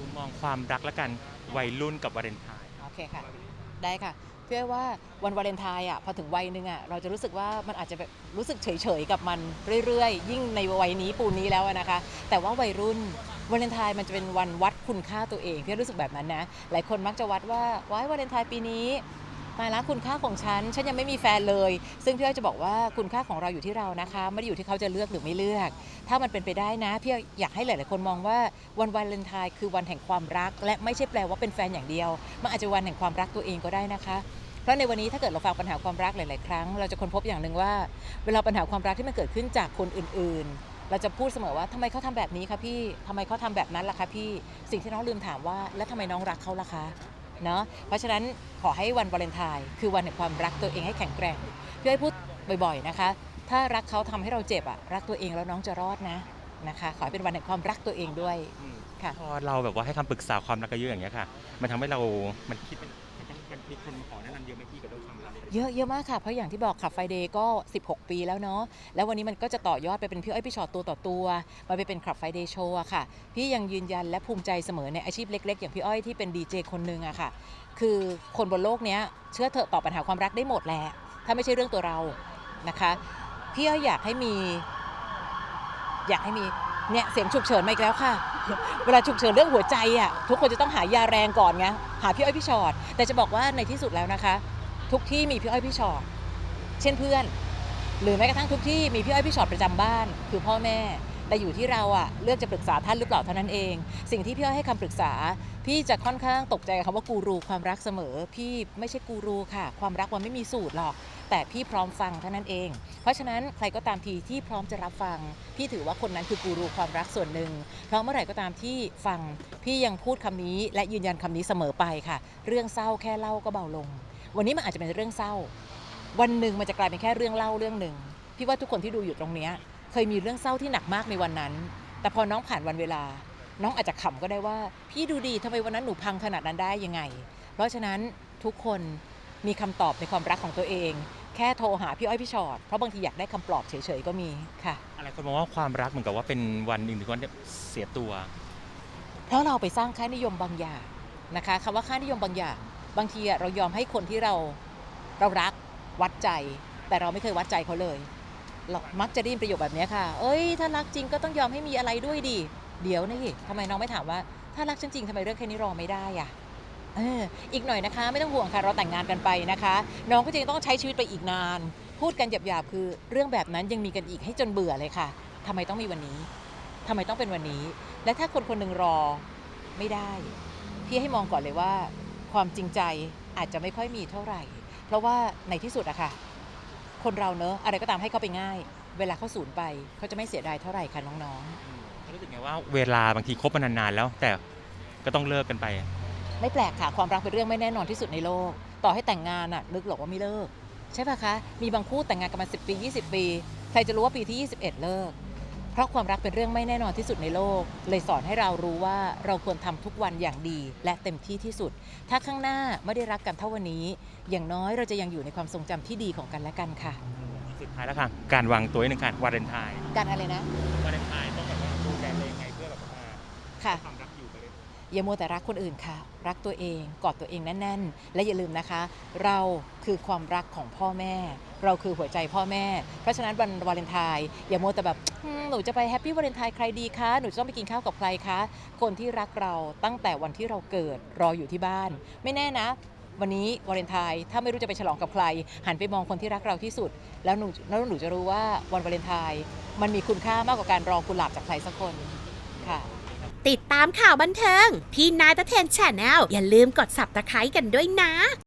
มุมมองความรักละกันวัยรุ่นกับวาเลนไทน์โอเคค่ะ ได้ค่ะ เพื่อว่าวันวาเลนไทน์อะพอถึงวัยหนึ่งอะเราจะรู้สึกว่ามันอาจจะแบบรู้สึกเฉยๆกับมันเรื่อยๆ ยิ่งในวัยนี้ปูนนี้แล้วอะนะคะ แต่ว่าวัยรุ่นวาเลนไทน์มันจะเป็นวันวัดคุณค่าตัวเองพี่รู้สึกแบบนั้นนะ หลายคนมักจะวัดว่าว้ายวาเลนไทน์ปีนี้ ตายละคุณค่าของฉัน ฉันยังไม่มีแฟนเลย ซึ่งพี่อ้อยจะบอกว่าคุณค่าของเราอยู่ที่เรานะคะ ไม่ได้อยู่ที่เขาจะเลือกหรือไม่เลือก ถ้ามันเป็นไปได้นะพี่อยากให้หลาย ๆ คนมองว่าวันวาเลนไทน์คือวันแห่งความรัก และไม่ใช่แปลว่าเป็นแฟนอย่างเดียว มันอาจจะวันแห่งความรักตัวเองก็ได้นะคะเพราะในวันนี้ถ้าเกิดเราฟังปัญหาความรักหลาย ๆ ครั้ง เราจะค้นพบอย่างหนึ่งว่า เวลาปัญหาความรักที่มันเกิดขึ้นจากคนอื่น ๆ เราจะพูดเสมอว่าทำไมเขาทำแบบนี้คะพี่ทำไมเขาทำแบบนั้นล่ะคะพี่ สิ่งที่น้องลืมถามว่า แล้วทำไมน้องรักเขาล่ะคะ เนาะเพราะฉะนั้นขอให้วันวาเลนไทน์คือวันแห่งความรักตัวเองให้แข็งแกร่งพี่ให้พูดบ่อยๆนะคะ ถ้ารักเขาทำให้เราเจ็บอะรักตัวเองแล้วน้องจะรอดนะนะคะ ขอให้เป็นวันแห่งความรักตัวเองด้วยค่ะพอเราแบบว่าให้คำปรึกษาความรักกันเยอะอย่างเงี้ยค่ะ มันทำให้เรา มันคิดเป็น มีคนขอแนะนำเยอะไหมพี่กับเรื่องความรักเยอะเยอะมากค่ะ เพราะอย่างที่บอกขับไฟเดย์ก็ 16 ปีแล้วเนาะแล้ววันนี้มันก็จะต่อยอดไปเป็นพี่อ้อยพี่ชอตตัวต่อตัวมาไปเป็นขับไฟเดย์โชว์อะค่ะ พี่ยังยืนยันและภูมิใจเสมอในอาชีพเล็ก ๆ อย่างพี่อ้อยที่เป็นดีเจคนหนึ่งอะค่ะ คือคนบนโลกเนี้ยเชื่อเถอะตอบปัญหาความรักได้หมดแหละถ้าไม่ใช่เรื่องตัวเรานะคะพี่อ้อยอยากให้มี อยากให้มีเนี่ยเสียงฉุกเฉินมาอีกแล้วค่ะ เวลาฉุกเฉินเรื่องหัวใจอะทุกคนจะต้องหายาแรงก่อนไงหาพี่อ้อยพี่ชอตแต่จะบอกว่าในที่สุดแล้วนะคะ ทุกที่มีพี่อ้อยพี่ชอตเช่นเพื่อน หรือแม้กระทั่งทุกที่มีพี่อ้อยพี่ชอตประจำบ้าน คือพ่อแม่ แต่อยู่ที่เราอะเลือกจะปรึกษาท่านหรือเปล่าเท่านั้นเอง สิ่งที่พี่อ้อยให้คำปรึกษา พี่จะค่อนข้างตกใจกับคำว่ากูรูความรักเสมอ พี่ไม่ใช่กูรูค่ะ ความรักมันไม่มีสูตรหรอก แต่พี่พร้อมฟังเท่านั้นเอง เพราะฉะนั้นใครก็ตามทีที่พร้อมจะรับฟัง พี่ถือว่าคนนั้นคือกูรูความรักส่วนหนึ่ง เพราะเมื่อไหร่ก็ตามที่ฟัง พี่ยังพูดคำนี้ และยืนยันคำนี้เสมอไปค่ะ เรื่องเศร้าแค่เล่าก็เบาลง วันนี้มันอาจจะเป็นเรื่องเศร้า วันหนึ่งมันจะกลายเป็นแค่เรื่องเล่าเรื่องหนึ่งพี่ว่าทุกคนที่ดูอยู่ตรงเนี้ย เคยมีเรื่องเศร้าที่หนักมากในวันนั้น แต่พอน้องผ่านวันเวลา น้องอาจจะขำก็ได้ว่า พี่ดูดีทำไมวันนั้นหนูพังขนาดนั้นได้ยังไง เพราะฉะนั้นทุกคนมีคำตอบในความรักของตัวเอง แค่โทรหาพี่อ้อยพี่ชอตเพราะบางทีอยากได้คำปลอบเฉยๆก็มีค่ะ อะไรคนมองว่าความรักเหมือนกับว่าเป็นวันหนึ่งถึงวันเสียตัว เพราะเราไปสร้างค่านิยมบางอย่างนะคะคำว่าค่านิยมบางอย่าง บางทีอะเรายอมให้คนที่เราเรารักวัดใจ แต่เราไม่เคยวัดใจเขาเลย เรามักจะได้ยินประโยคแบบนี้ค่ะ เอ้ย ถ้ารักจริงก็ต้องยอมให้มีอะไรด้วยดิ เดี๋ยวนี่ทำไมน้องไม่ถามว่า ถ้ารักฉันจริงทำไมเรื่องแค่นี้รอไม่ได้อะเอออีกหน่อยนะคะ ไม่ต้องห่วงค่ะ เราแต่งงานกันไปนะคะ น้องก็จะยังต้องใช้ชีวิตไปอีกนาน พูดกันหยาบๆคือ เรื่องแบบนั้นยังมีกันอีกให้จนเบื่อเลยค่ะทำไมต้องมีวันนี้ทำไมต้องเป็นวันนี้ และถ้าคนคนหนึ่งรอไม่ได้ พี่ให้มองก่อนเลยว่า ความจริงใจอาจจะไม่ค่อยมีเท่าไหร่ เพราะว่าในที่สุดอะค่ะ คนเราเนอะอะไรก็ตามให้เขาไปง่าย เวลาเขาสูญไปเขาจะไม่เสียดายเท่าไหร่ค่ะน้องเขารู้สึกไงว่าเวลาบางทีคบมานานๆแล้ว แต่ก็ต้องเลิกกันไป ๆ ไม่แปลกค่ะความรักเป็นเรื่องไม่แน่นอนที่สุดในโลก ต่อให้แต่งงานอะนึกหรอกว่าไม่เลิก ใช่ปะคะ มีบางคู่แต่งงานกันมา 10 ปี 20 ปี ใครจะรู้ว่าปีที่ 21 เลิกเพ ราะความรักเป็นเรื่องไม่แน่นอนที่สุดในโลก เลยสอนให้เรารู้ว่าเราควรทำทุกวันอย่างดี และเต็มที่ที่สุด ถ้าข้างหน้าไม่ได้รักกันเท่าวันนี้ อย่างน้อยเราจะยังอยู่ในความทรงจำที่ดีของกันและกันค่ะ สุดท้ายแล้วค่ะ การวางตัวหนึ่งค่ะวาเลนไทน์การอะไรนะวาเลนไทน์ต้องแบบว่าดูแลตัวเองไงเพื่อแบบว่าค่ะความรัก อย่ามัวแต่รักคนอื่นค่ะ รักตัวเองกอดตัวเองแน่น ๆ และอย่าลืมนะคะ เราคือความรักของพ่อแม่ เราคือหัวใจพ่อแม่ เพราะฉะนั้นวันวาเลนไทน์อย่ามัวแต่แบบหนูจะไปแฮปปี้วาเลนไทน์ใครดีคะหนูจะต้องไปกินข้าวกับใครคะคนที่รักเราตั้งแต่วันที่เราเกิดรออยู่ที่บ้าน ไม่แน่นะวันนี้วาเลนไทน์ถ้าไม่รู้จะไปฉลองกับใคร หันไปมองคนที่รักเราที่สุด แล้วหนูแล้วหนูจะรู้ว่าวันวาเลนไทน์มันมีคุณค่ามากกว่าการรอกุหลาบจากใครสักคนค่ะ ติดตามข่าวบันเทิง พี่นายตะเทนแชนแนลอย่าลืมกดสับตะไคร้กันด้วยนะ